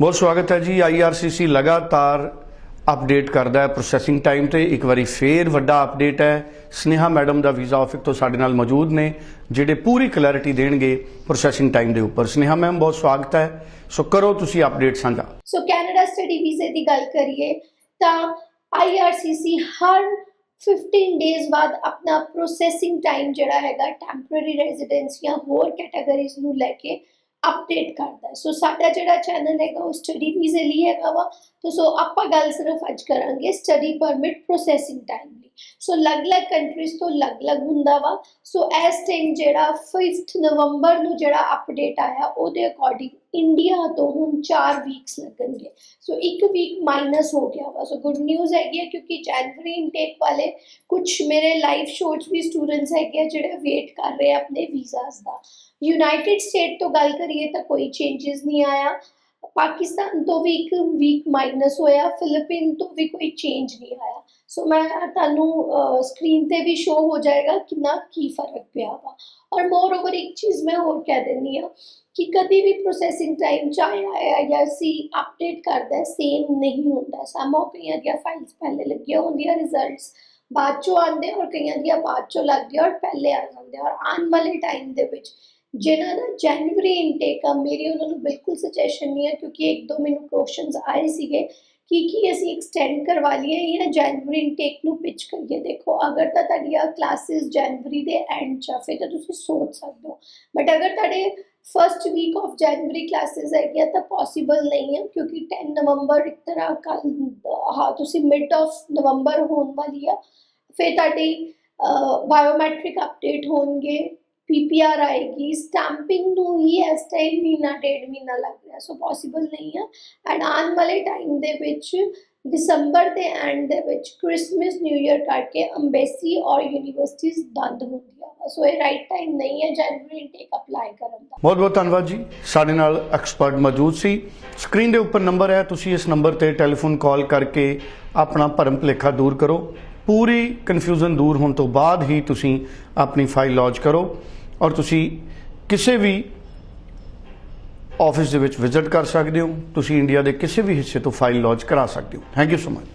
ਬਹੁਤ ਸਵਾਗਤ ਹੈ ਜੀ। ਆਈਆਰਸੀਸੀ ਲਗਾਤਾਰ ਅਪਡੇਟ ਕਰਦਾ ਹੈ ਪ੍ਰੋਸੈਸਿੰਗ ਟਾਈਮ ਤੇ। ਇੱਕ ਵਾਰੀ ਫੇਰ ਵੱਡਾ ਅਪਡੇਟ ਹੈ। ਸਨੇਹਾ ਮੈਡਮ ਦਾ ਵੀਜ਼ਾ ਆਫਿਸ ਤੋਂ ਸਾਡੇ ਨਾਲ ਮੌਜੂਦ ਨੇ, ਜਿਹੜੇ ਪੂਰੀ ਕਲੈਰਿਟੀ ਦੇਣਗੇ ਪ੍ਰੋਸੈਸਿੰਗ ਟਾਈਮ ਦੇ ਉੱਪਰ। ਸਨੇਹਾ ਮੈਮ, ਬਹੁਤ ਸਵਾਗਤ ਹੈ। ਸੋ ਕਰੋ ਤੁਸੀਂ ਅਪਡੇਟ ਸਾਂਝਾ। ਸੋ ਕੈਨੇਡਾ ਸਟੱਡੀ ਵੀਜ਼ੇ ਦੀ ਗੱਲ ਕਰੀਏ ਤਾਂ IRCC ਹਰ 15 ਡੇਜ਼ ਬਾਅਦ ਆਪਣਾ ਪ੍ਰੋਸੈਸਿੰਗ ਟਾਈਮ ਜਿਹੜਾ ਹੈਗਾ ਟੈਂਪਰੇਰੀ ਰੈਜ਼ੀਡੈਂਸ ਜਾਂ ਹੋਰ ਕੈਟਾਗਰੀਜ਼ ਨੂੰ ਲੈ ਕੇ ਅਪਡੇਟ ਕਰਦਾ ਸੋ ਸਾਡਾ ਜਿਹੜਾ ਚੈਨਲ ਹੈਗਾ, ਉਹ ਸਟੱਡੀ ਵੀਜ਼ੇ ਲਈ ਹੈਗਾ ਵਾ। ਸੋ ਆਪਾਂ ਗੱਲ ਸਿਰਫ ਅੱਜ ਕਰਾਂਗੇ ਸਟੱਡੀ ਪਰਮਿਟ ਪ੍ਰੋਸੈਸਿੰਗ ਟਾਈਮ ਲਈ। ਸੋ ਅਲੱਗ-ਅਲੱਗ ਕੰਟਰੀਜ਼ ਤੋਂ ਅਲੱਗ-ਅਲੱਗ ਹੁੰਦਾ ਵਾ। ਸੋ ਇਸ ਟਾਈਮ ਜਿਹੜਾ 5th ਨਵੰਬਰ ਨੂੰ ਜਿਹੜਾ ਅਪਡੇਟ ਆਇਆ, ਉਹਦੇ ਅਕੋਰਡਿੰਗ ਇੰਡੀਆ ਤੋਂ ਹੁਣ 4 ਵੀਕਸ ਲੱਗਣਗੇ। ਸੋ ਇੱਕ ਵੀਕ ਮਾਈਨਸ ਹੋ ਗਿਆ ਵਾ। ਸੋ ਗੁੱਡ ਨਿਊਜ਼ ਹੈਗੀ ਹੈ ਕਿਉਂਕਿ ਜਨਵਰੀ ਇਨਟੇਕ ਵਾਲੇ ਕੁਝ ਮੇਰੇ ਲਾਈਵ ਸ਼ੋਜ਼ ਵੀ ਸਟੂਡੈਂਟਸ ਹੈਗੇ ਆ ਜਿਹੜੇ ਵੇਟ ਕਰ ਰਹੇ ਆ ਆਪਣੇ ਵੀਜ਼ਾਸ ਦਾ। ਯੂਨਾਈਟਿਡ ਸਟੇਟ ਤੋਂ ਗੱਲ ਕਰੀਏ ਤਾਂ ਕੋਈ ਚੇਂजेस ਨਹੀਂ ਆਇਆ। ਪਾਕਿਸਤਾਨ ਤੋਂ ਵੀ ਇੱਕ ਵੀਕ ਮਾਈਨਸ ਹੋਇਆ। ਫਿਲੀਪੀਨ ਤੋਂ ਵੀ ਕੋਈ ਚੇਂਜ ਨਹੀਂ ਆਇਆ। ਸੋ ਮੈਂ ਤੁਹਾਨੂੰ ਸਕਰੀਨ ਤੇ ਵੀ ਸ਼ੋ ਹੋ ਜਾਏਗਾ ਕਿੰਨਾ ਕੀ ਫ਼ਰਕ ਪਿਆ ਵਾ। ਔਰ ਮੋਰ ਓਵਰ ਇੱਕ ਚੀਜ਼ ਮੈਂ ਹੋਰ ਕਹਿ ਦਿੰਦੀ ਆ ਕਿ ਕਦੀ ਵੀ ਪ੍ਰੋਸੈਸਿੰਗ ਟਾਈਮ ਚਾਹੇ ਆਇਆ ਅਪਡੇਟ ਕਰਦਾ ਸੇਮ ਨਹੀਂ ਹੁੰਦਾ। ਸਮ ਆਫ ਕਈਆਂ ਦੀਆਂ ਫਾਈਲਸ ਪਹਿਲੇ ਲੱਗੀਆਂ ਹੁੰਦੀਆਂ ਰਿਜ਼ਲਟਸ ਬਾਅਦ ਚੋਂ ਆਉਂਦੇ ਔਰ ਕਈਆਂ ਦੀਆਂ ਬਾਅਦ ਚੋਂ ਲੱਗਦੀਆਂ ਔਰ ਪਹਿਲੇ ਆ ਜਾਂਦੇ। ਔਰ ਆਉਣ ਵਾਲੇ ਟਾਈਮ ਦੇ ਵਿੱਚ ਜਿਨ੍ਹਾਂ ਦਾ ਜਨਵਰੀ ਇਨਟੇਕ ਆ, ਮੇਰੀ ਉਹਨਾਂ ਨੂੰ ਬਿਲਕੁਲ ਸੁਜੈਸ਼ਨ ਨਹੀਂ ਹੈ ਕਿਉਂਕਿ ਇੱਕ ਦੋ ਮੈਨੂੰ ਕੁਐਸਚਨਸ ਆਏ ਸੀਗੇ। ਕੀ ਕੀ ਅਸੀਂ ਐਕਸਟੈਂਡ ਕਰਵਾ ਲਈਏ ਜਾਂ ਜਨਵਰੀ ਇਨਟੇਕ ਨੂੰ ਪਿਚ ਕਰੀਏ? ਦੇਖੋ ਅਗਰ ਤਾਂ ਤੁਹਾਡੀਆਂ ਕਲਾਸਿਸ ਜਨਵਰੀ ਦੇ ਐਂਡ ਚ ਆ, ਫਿਰ ਤਾਂ ਤੁਸੀਂ ਸੋਚ ਸਕਦੇ ਹੋ। ਬਟ ਅਗਰ ਤੁਹਾਡੇ first week of January classes ਹੈਗੀਆਂ ਤਾਂ ਪੋਸੀਬਲ ਨਹੀਂ ਹੈ ਕਿਉਂਕਿ 10 ਨਵੰਬਰ ਇੱਕ ਤਰ੍ਹਾਂ ਕੱਲ ਹਾਂ ਤੁਸੀਂ ਮਿਡ ਆਫ ਨਵੰਬਰ ਹੋਣ ਵਾਲੀ ਆ। ਫਿਰ ਤੁਹਾਡੀ ਬਾਇਓਮੈਟ੍ਰਿਕ ਅਪਡੇਟ ਹੋਣਗੇ। ਪੀਪੀਆਰ ਆਏਗੀ ਸਟੈਂਪਿੰਗ ਨੂੰ ਹੀ ਇਸ ਟਾਈਮ ਮਹੀਨਾ, ਡੇਢ ਮਹੀਨਾ ਲੱਗ ਰਿਹਾ ਸੋ ਪੋਸੀਬਲ ਨਹੀਂ ਹੈ ਐਂਡ ਆਉਣ ਵਾਲੇ ਟਾਈਮ ਦੇ ਵਿੱਚ ਦਸੰਬਰ ਦੇ ਐਂਡ ਦੇ ਵਿੱਚ ਕ੍ਰਿਸਮਸ ਨਿਊ ਇਅਰ ਕਰਕੇ ਅੰਬੈਸੀ ਔਰ ਯੂਨੀਵਰਸਿਟੀਜ਼ ਬੰਦ ਹੁੰਦੀਆਂ ਸੋ ਇਹ ਰਾਈਟ ਟਾਈਮ ਨਹੀਂ ਹੈ ਜਨਵਰੀ ਇਨਟੇਕ ਅਪਲਾਈ ਕਰਨ ਦਾ। ਬਹੁਤ ਬਹੁਤ ਧੰਨਵਾਦ ਜੀ। ਸਾਡੇ ਨਾਲ ਐਕਸਪਰਟ ਮੌਜੂਦ ਸੀ। ਸਕਰੀਨ ਦੇ ਉੱਪਰ ਨੰਬਰ ਹੈ, ਤੁਸੀਂ ਇਸ ਨੰਬਰ ਤੇ ਟੈਲੀਫੋਨ ਕਾਲ ਕਰਕੇ ਆਪਣਾ ਭਰਮ ਭੁਲੇਖਾ ਦੂਰ ਕਰੋ। ਪੂਰੀ ਕਨਫਿਊਜ਼ਨ ਦੂਰ ਹੋਣ ਤੋਂ ਬਾਅਦ ਹੀ ਤੁਸੀਂ ਆਪਣੀ ਫਾਈਲ ਲੌਂਚ ਕਰੋ। ਔਰ ਤੁਸੀਂ ਕਿਸੇ ਵੀ ਆਫਿਸ ਦੇ ਵਿੱਚ ਵਿਜ਼ਿਟ ਕਰ ਸਕਦੇ ਹੋ, ਤੁਸੀਂ ਇੰਡੀਆ ਦੇ ਕਿਸੇ ਵੀ ਹਿੱਸੇ ਤੋਂ ਫਾਈਲ ਲੌਂਚ ਕਰਾ ਸਕਦੇ ਹੋ। Thank you so much